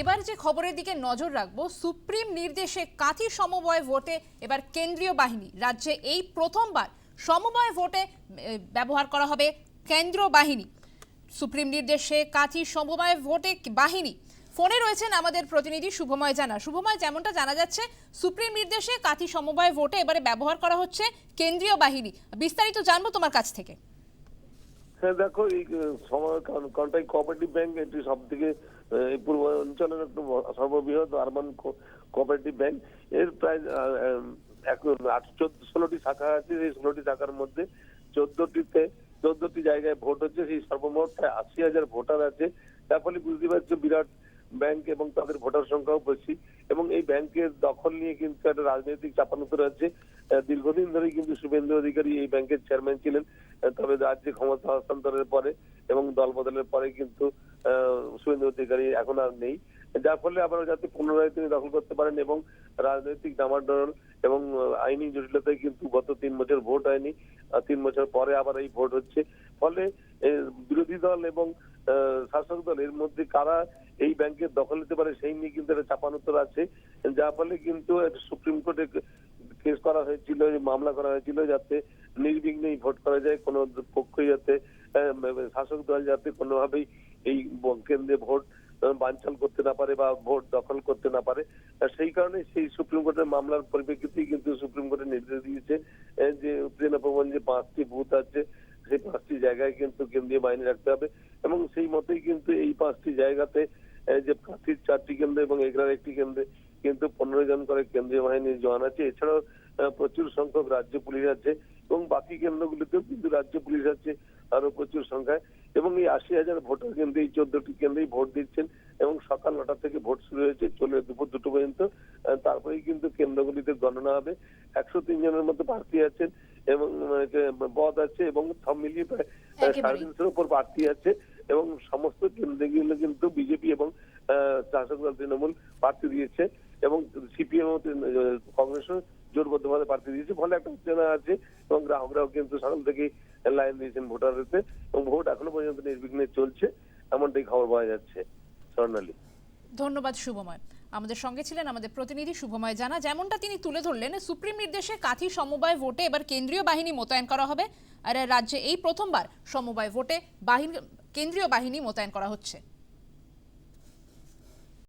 এবার যে খবরের দিকে নজর রাখব, সুপ্রিম নির্দেশে কাঁথি সমবায় ভোটে এবার কেন্দ্রীয় বাহিনী। রাজ্যে এই প্রথমবার সমবায় ভোটে ব্যবহার করা হবে কেন্দ্র বাহিনী। সুপ্রিম নির্দেশে কাঁথি সমবায় ভোটে বাহিনী। ফোনে রয়েছেন আমাদের প্রতিনিধি শুভময় জানা। শুভময়, যেমনটা জানা যাচ্ছে, সুপ্রিম নির্দেশে কাঁথি সমবায় ভোটে এবারে ব্যবহার করা হচ্ছে কেন্দ্রীয় বাহিনী। বিস্তারিত জানব তোমার কাছ থেকে। হ্যাঁ দেখো, এই সময় কন্টাই কোঅপারেটিভ ব্যাংক এটি সব থেকে পূর্বাঞ্চলের একটা সর্ববৃহৎ আরবান কোঅপারেটিভ ব্যাংক এর প্রায় ষোলোটি শাখা আছে। সেই ষোলোটি শাখার মধ্যে চোদ্দটিতে, চোদ্দটি জায়গায় ভোট হচ্ছে। সেই সর্বমোট প্রায় আশি হাজার ভোটার আছে। তার ফলে বুঝতে পারছ, বিরাট ব্যাংক এবং তাদের ভোটার সংখ্যাও বেশি। এবং এই ব্যাংকের দখল নিয়ে কিন্তু একটা রাজনৈতিক চাপানুতর আছে। দীর্ঘদিন ধরেই কিন্তু শুভেন্দু অধিকারী এই ব্যাংকের চেয়ারম্যান ছিলেন তবে রাজ্যে ক্ষমতা হস্তান্তরের পরে এবং দল বদলের পরে কিন্তু শুভেন্দু অধিকারী এখন আর নেই। যার ফলে আবার যাতে পুনরায় তিনি দখল করতে পারেন এবং রাজনৈতিক ডামাডোল এবং আইনি জটিলতায় কিন্তু গত তিন বছর ভোট হয়নি তিন বছর পরে আবার এই ভোট হচ্ছে। ফলে বিরোধী দল এবং শাসক দল এর মধ্যে কারা এই ব্যাংকের দখল নিতে পারে সেই নিয়ে কিন্তু একটা চাপানোত্তর আছে, যার ফলে কিন্তু সুপ্রিম কোর্টে কেস করা হয়েছিল মামলা করা হয়েছিল যাতে নির্বিঘ্নেই ভোট করা যায়, কোনো পক্ষই যাতে শাসক দল যাতে কোনোভাবেই এই কেন্দ্রে ভোট বানচাল করতে না পারে বা ভোট দখল করতে না পারে। সেই কারণে সেই সুপ্রিম কোর্টের মামলার পরিপ্রেক্ষিতেই কিন্তু সুপ্রিম কোর্টের নির্দেশ দিয়েছে যে প্রবণ যে পাঁচটি বুথ আছে, সেই পাঁচটি জায়গায় কিন্তু কেন্দ্রীয় বাহিনী রাখতে হবে। এবং সেই মতেই কিন্তু এই পাঁচটি জায়গাতে যে প্রার্থীর চারটি কেন্দ্র এবং এগরার একটি কেন্দ্রে কিন্তু পনেরো জন করে কেন্দ্রীয় বাহিনীর জওয়ান আছে। এছাড়াও প্রচুর সংখ্যক রাজ্য পুলিশ আছে এবং বাকি কেন্দ্রগুলিতেও কিন্তু রাজ্য পুলিশ আছে আরও প্রচুর সংখ্যায়। এবং এই আশি হাজার ভোটার কেন্দ্রে এই চোদ্দটি কেন্দ্রেই ভোট দিচ্ছেন এবং সকাল নটা থেকে ভোট শুরু হয়েছে চলে দুপুর দুটো পর্যন্ত। তারপরেই কিন্তু কেন্দ্রগুলিতে গণনা হবে। একশো তিন জনের মতো প্রার্থী আছেন এবং পদ আছে এবং সব মিলিয়ে প্রায় সাড়ে তিনশোর উপর প্রার্থী আছে এবং সমস্ত কেন্দ্রগুলো কিন্তু বিজেপি এবং আহ, শাসক দল তৃণমূল প্রার্থী দিয়েছে। এবং সিপিএম কংগ্রেসও জোরবদ্ধভাবে প্রার্থী দিয়েছে। ফলে একটা উত্তেজনা আছে এবং গ্রাহকরাও কিন্তু সকাল থেকেই লাইন দিয়েছেন ভোটারতে এবং ভোট এখনও পর্যন্ত নির্বিঘ্নে চলছে, এমনটাই খবর পাওয়া যাচ্ছে স্বর্ণালী। ধন্যবাদ শুভময়। আমাদের সঙ্গে ছিলেন আমাদের প্রতিনিধি শুভময় জানা। যেমনটা তিনি তুলে ধরলেন, সুপ্রিম নির্দেশে কাথি সমবায় ভোটে এবার কেন্দ্রীয় বাহিনী মোতায়েন করা হবে। আর রাজ্যে এই প্রথমবার সমবায় ভোটে বাহিনী, কেন্দ্রীয় বাহিনী মোতায়েন করা হচ্ছে।